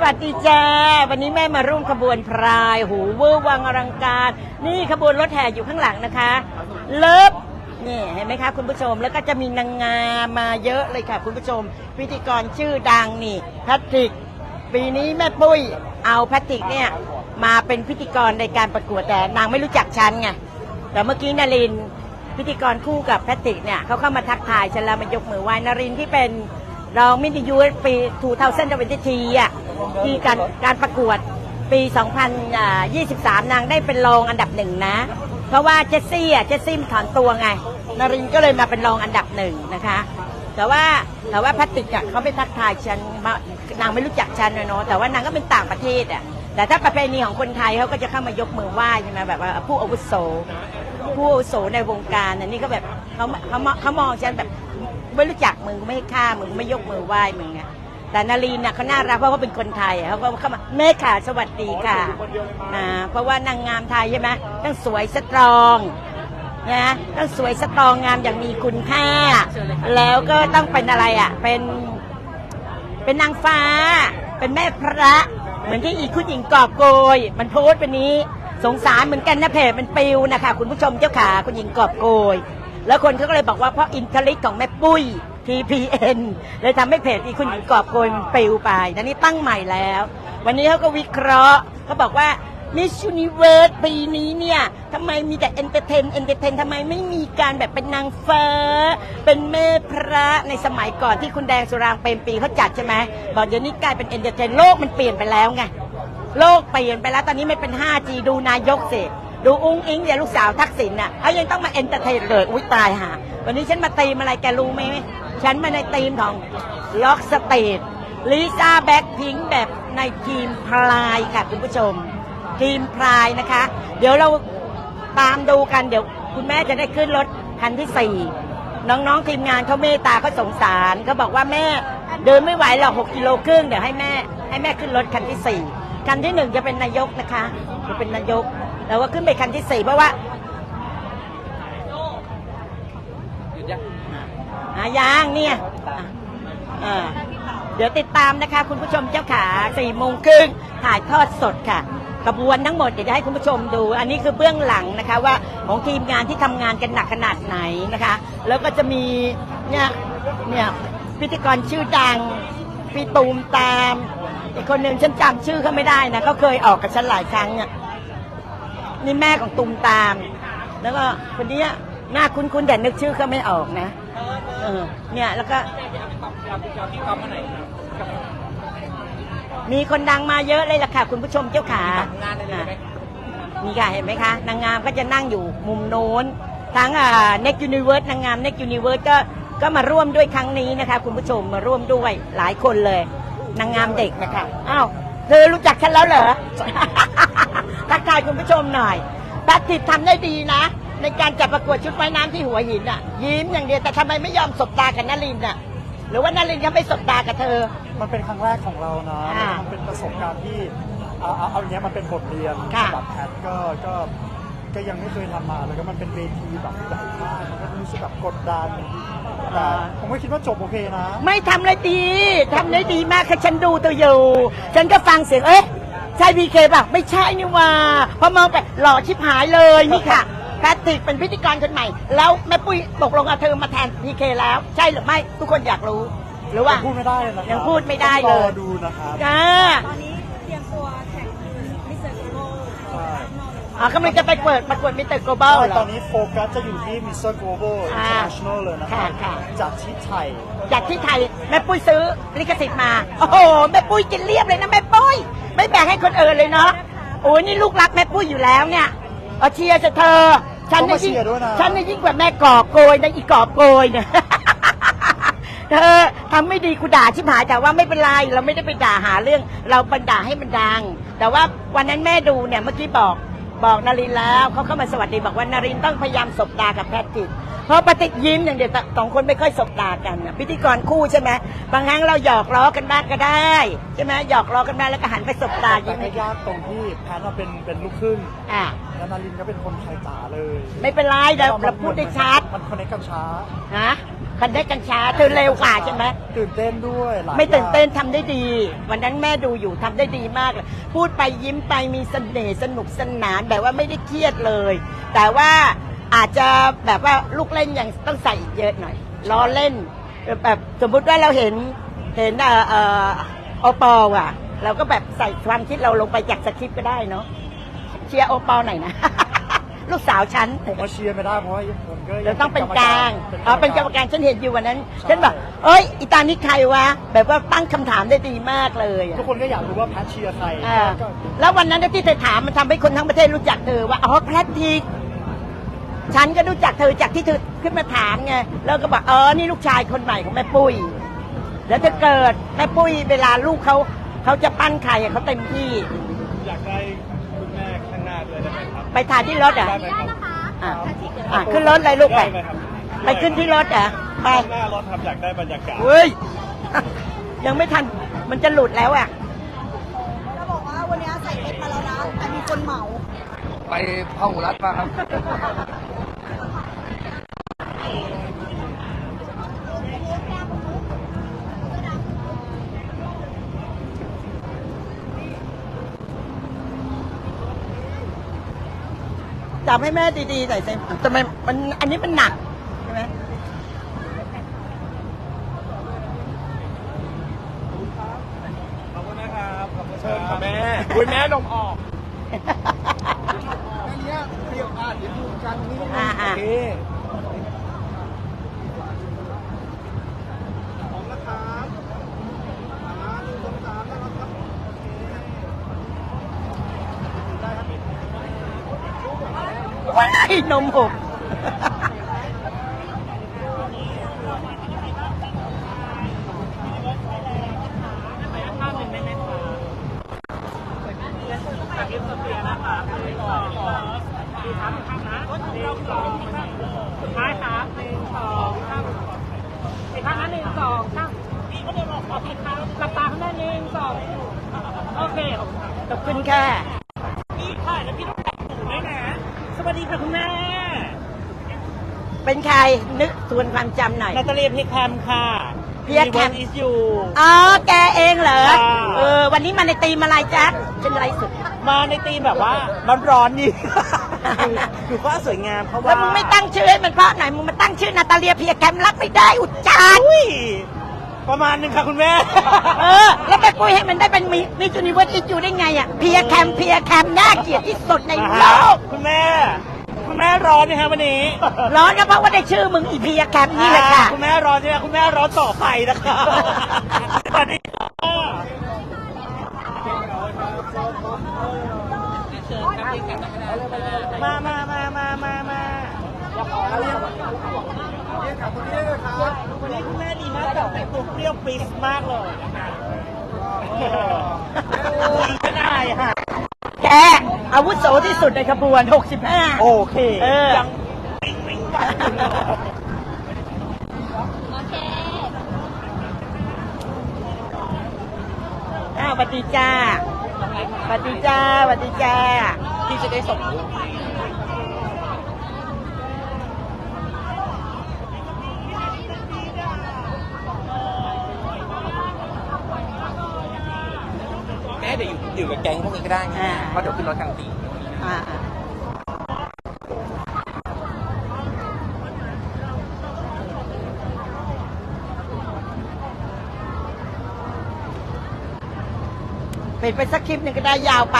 สวัสดีจ้าวันนี้แม่มาร่วมขบวนพราย หูเวอร์วังอลังการ นี่ขบวนรถแห่อยู่ข้างหลังนะคะ เลิฟนี่เห็นไหมคะคุณผู้ชมแล้วก็จะมีนางงามมาเยอะเลยค่ะ คุณผู้ชม พิธีกรชื่อดังนี่แพทริก ปีนี้แม่ปุ้ยเอาแพทริกเนี่ยมาเป็นพิธีกรในการประกวดแต่นางไม่รู้จักฉันไงแต่เมื่อกี้นารินพิธีกรคู่กับแพทริกเนี่ยเขาเข้ามาทักทายฉันแล้วมายกมือไหว้นารินที่เป็นรองมินิยูปี2023อะ ที่การการประกวดปี 2023 นางได้เป็นรองอันดับหนึ่งนะ เพราะว่าเจสซี่อะเจสซี่ถอนตัวไงนารินก็เลยมาเป็นรองอันดับหนึ่งนะคะ แต่ว่าแต่ว่าพทริกอะเขาไม่ทักทายฉันานางไม่รู้จักฉันนะเนาะแต่ว่านางก็เป็นต่างประเทศอะแต่ถ้าประเพณีของคนไทยเขาก็จะเข้ามายกมือไหว้ใช่ไหมแบบว่าผู้อาวุโสผู้อาวุโสในวงการอันนี้ก็แบบเขาเขาเขามองฉันแบบไม่รู้จักมึงไม่ให้ค่ามึงไม่ยกมือไหว้มึงอะ แต่นารีน่ะเขาน่ารักเพราะเขาเป็นคนไทยเขาก็เข้ามาแม่ค่ะสวัสดีค่ะนะเพราะว่านางงามไทยใช่ไหมต้องสวยสตรองนะต้องสวยสตรองงามอย่างมีคุณค่า แล้วก็ต้องเป็นอะไรอะเป็นเป็นนางฟ้า เป็นแม่พระ เหมือนที่อีคุณหญิงกอบโกย มันโพสต์เป็นนี้สงสารเหมือนกันนะเพจมันปิวนะคะคุณผู้ชมเจ้าขาคุณหญิงกอบโกย แล้วคนเขาก็เลยบอกว่าเพราะอินทลิกของแม่ปุ้ย TPN เลยทำให้เพจอีคุณหญิงกอบโกยมันปิวไปแต่นี่ตั้งใหม่แล้ว วันนี้เขาก็วิเคราะห์เขาบอกว่า Miss Universe ปีนี้เนี่ยทำไมมีแต่เอนเตอร์เทนเอนเตอร์เทนทำไมไม่มีการแบบเป็นนางฟ้า เป็นแม่พระในสมัยก่อนที่คุณแดงสุรางเปรมปรีเขาจัดใช่ไหมบอกเดี๋ยวนี้กลายเป็นเอนเตอร์เทนโลกมันเปลี่ยนไปแล้วไงโลกเปลี่ยนไปแล้วตอนนี้ไม่เป็น 5G ดูนายกสิดูอุ้งอิงเดี๋ยวลูกสาวทักษิณน่ะเขายังต้องมาเอนเตอร์เทนเลยอุ้ยตายห่าวันนี้ฉันมาตีมอะไรแกรู้ไหม ฉันมาในตีมของล็อกสเตทลิซ่าแบ็คพิงแบบในทีมพลายค่ะคุณผู้ชม ทีมพลายนะคะ เดี๋ยวเราตามดูกันเดี๋ยวคุณแม่จะได้ขึ้นรถคันที่สี่น้องๆทีมงานเขาเมตตาเขาสงสารเขาบอกว่าแม่เดินไม่ไหวหรอกหกกิโลครึ่งเดี๋ยวให้แม่ให้แม่ขึ้นรถคันที่สี่คันที่หนึ่งจะเป็นนายกนะคะจะเป็นนายกแล้วว่าขึ้นไปคันที่สี่เพราะว่าหายางเนี่ยอะเดี๋ยวติดตามนะคะ คุณผู้ชมเจ้าขาสี่โมงครึ่งถ่ายทอดสดค่ะกระบวนทั้งหมดเดี๋ยวจะให้คุณผู้ชมดู อันนี้คือเบื้องหลังนะคะว่าของทีมงานที่ทำงานกันหนักขนาดไหนนะคะ แล้วก็จะมีเนี่ยเนี่ยพิธีกรชื่อดังพี่ตูมตาม อีกคนหนึ่งฉันจำชื่อเขาไม่ได้นะเขาเคยออกกับฉันหลายครั้งเนี่ยนี่แม่ของตูมตาม แล้วก็คนนี้หน้าคุ้นๆแต่นึกชื่อเขาไม่ออกนะ เออเนี่ยแล้วก็มีคนดังมาเยอะเลยล่ะค่ะ คุณผู้ชมเจ้าขาอะนี่ค่ะเห็นไหมคะ นางงามก็จะนั่งอยู่มุมโน้น ทั้งอ่า Next Universe นางงาม Next Universe ก็ก็มาร่วมด้วยครั้งนี้นะคะ คุณผู้ชมมาร่วมด้วยหลายคนเลย นางงามเด็กนะคะอ้าวเธอรู้จักฉันแล้วเหรอ ทักทายคุณผู้ชมหน่อยแพทริกทำได้ดีนะ ในการจัดประกวดชุดว่ายน้ำที่หัวหินอะ ยิ้มอย่างเดียวแต่ทำไมไม่ยอมสบตากับนารินอะ หรือว่านารินยังไม่สบตากับเธอ มันเป็นครั้งแรกของเรานะอ่ามันเป็นประสบการณ์ที่เอาเอาเอาอย่างเงี้ยมันเป็นบทเรียนค่ะสำหรับแพทก็ก็ก็ยังไม่เคยทำมาแล้วก็มันเป็นเวทีแบบใหญ่มากมันก็รู้สึกแบบกดดันแต่ผมก็คิดว่าจบโอเคนะ ไม่ทำเลยดีทำได้ดีมากค่ะฉันดูตัวอยู่ ฉันก็ฟังเสียงเอ๊ะใช่พีเคป่ะ ไม่ใช่นี่ว่าพอมองไปหล่อชิบหายเลยนี่ค่ะ แพทริกเป็นพิธีกรคนใหม่ แล้วแม่ปุ้ยตกลงเอาเธอมาแทนพีเคแล้ว ใช่หรือไม่ทุกคนอยากรู้ หรือว่ายังพูดไม่ได้เลยนะครับยังพูดไม่ได้เลย ต้องรอดูนะครับอ่าตอนนี้เตรียมตัวแข่งมิสเตอร์โกโบใช่อ่ากำลังจะไปเปิดประกวดมิสเตอร์ global เหรตอ อนนี้โฟกัสจะอยู่ที่ Mr. Global อ่า International เลยนะครัค่ะค่ะ จากที่ไทย จากที่ไทยแม่ปุ้ยซื้อลิขสิทธิ์มา โอ้โหแม่ปุ้ยกินเรียบเลยนะแม่ปุ้ย ไม่แบ่งให้คนอื่นเลยเนาะโอ้ยนี่ลูกรักแม่ปุ้ยอยู่แล้วเนี่ย เอาเชียร์จะเธอ ฉันต้องมายิ่งเชียร์ด้วยนะ ฉันนี่ยิ่งกว่าแม่กอบโกยนะอีกอบโกยเนี่ย เธอทำไม่ดีกูด่าชิบหายแต่ว่าไม่เป็นไรเราไม่ได้ไปด่าหาเรื่อง เราบันด่าให้มันดัง แต่ว่าวันนั้นแม่ดูเนี่ยเมื่อกี้บอก บอกนารินแล้วเขาเข้ามาสวัสดีบอกว่านารินต้องพยายามสบตากับแพทริกเพราะปฏิยิ้มอย่างเดียวแต่สองคนไม่ค่อยสบตากันน่ะพิธีกรคู่ใช่ไหมบางครั้งเราหยอกล้อกันบ้างก็ได้ใช่ไหมหยอกล้อกันบ้างแล้วก็หันไปสบตาแต่ยิ้มก็ยากตรงที่แพทเราเป็นเป็นลูกครึ่งอะ แล้วนารินก็เป็นคนไทยจ๋าเลยไม่เป็นไรเราเราพูดได้ชัดมันคอนเนคกันช้า นะ คันได้กัญชาเธอเร็วกว่าใช่ไหมตื่นเต้นด้วยหลายไม่ตื่นเต้นอย่างทำได้ดี วันนั้นแม่ดูอยู่ทำได้ดีมากเลยพูดไปยิ้มไปมีเสน่ห์สนุกสนานแบบว่าไม่ได้เครียดเลย แต่ว่าอาจจะแบบว่าลูกเล่นยังต้องใส่อีกเยอะหน่อยล้อเล่นแบบสมมุติว่าเราเห็นเห็นเอ่อเอ่อโอปอลอะ เราก็แบบใส่ความคิดเราลงไปจากสคริปต์ก็ได้เนาะเชียร์โอปอลหน่อยนะ ลูกสาวฉันผมว่าเชียร์ไม่ได้เพราะว่าผมก็เดี๋ยวต้องเป็นกลางอ๋อเป็นกรรมการฉันเห็นอยู่วันนั้นใช่ฉันบอกเอ้ยอีตานี่ใครวะแบบว่าตั้งคำถามได้ดีมากเลยอะทุกคนก็อยากรู้ว่าแพทเชียร์ใครอ่าก็แล้ววันนั้นที่เธอถามมันทำให้คนทั้งประเทศรู้จักเธอว่าอ๋อแพทริกฉันก็รู้จักเธอจากที่เธอขึ้นมาถามไงแล้วก็บอกเออนี่ลูกชายคนใหม่ของแม่ปุ้ย แล้วจะเกิดแม่ปุ้ยเวลาลูกเขาเขาจะปั้นใครอะเขาเต็มที่ อยากได้ ได้ไหมครับไปทานที่รถอะได้ไหมครับอะอะขึ้นรถเลยลูกไป ได้ไหมครับไปขึ้นที่รถอะไป ข้างหน้ารถครับอยากได้บรรยากาศ เฮ้ย ยังไม่ทัน มันจะหลุดแล้วอะเราบอกว่าวันนี้ใส่เพชรมาแล้วนะ แต่มีคนเหมา ไปพหุรัตน์มาครับ จับให้แม่ดีๆหน่อยสิทำไมมันอันนี้มันหนักใช่ไหมขอบคุณนะครับขอบคุณเชิญคค่ะรับแม่อุ้ยแม่นมออกอ่าอ่าโอเค ว้ายนมหกขอบคุณค่ะส วัสดีค่ะคุณแม่เป็นใครนึกทวนความจำหน่อย นาตาเลียเพคแคมค่ะเพียแคม อิสยู อ๋อ แกเองเหรอ ค่ะ เออ วันนี้มาในตีมอะไรจ๊ะเป็นอะไรสุด มาในธีมแบบว่าร้อนๆนี่หนูก็สวยงามเพราะว่าแล้วมึงไม่ตั้งชื่อให้มันเพราะไหนมึงมาตั้งชื่อนาตาเลียเพียแคมรับไม่ได้อุจจารอุ้ย ประมาณหนึ่งค่ะคุณแม่ เออ แล้วไปปุ้ยให้มันได้เป็นมีมีจูนิเวิร์สอีจูได้ไงอะ เพียแคมเพียแคมน่าเกลียดที่สุดในโลกคุณแม่ คุณแม่ร้อนนะฮะวันนี้ร้อนนะเพราะว่าได้ชื่อมึงอีเพียแคมนี่แหละค่ะคุณแม่ร้อนใช่ไหมคุณแม่ร้อนต่อไปนะคะสวัสดีค่ะมามามามามามา วันนี้คุณแม่ดีมากแต่งตัวเปรี้ยวปี๊ดมากเลยนะคะคุยก็ได้ค่ะแกอาวุโสที่สุดในขบวน 65 โอเคเออ ยังปิ๊งปิ๊งปังอยู่เลยอ้าวสวัสดีจ้าสวัสดีจ้าสวัสดีจ้า ที่จะได้ส่ง แม่เดี๋ยวอยู่อยู่กับแก๊งพวกนี้ก็ได้ไงอ่า เพราะเดี๋ยวขึ้นรถกันตีอ่าอ่าเป็นไปสักคลิปหนึ่งก็ได้ยาวไป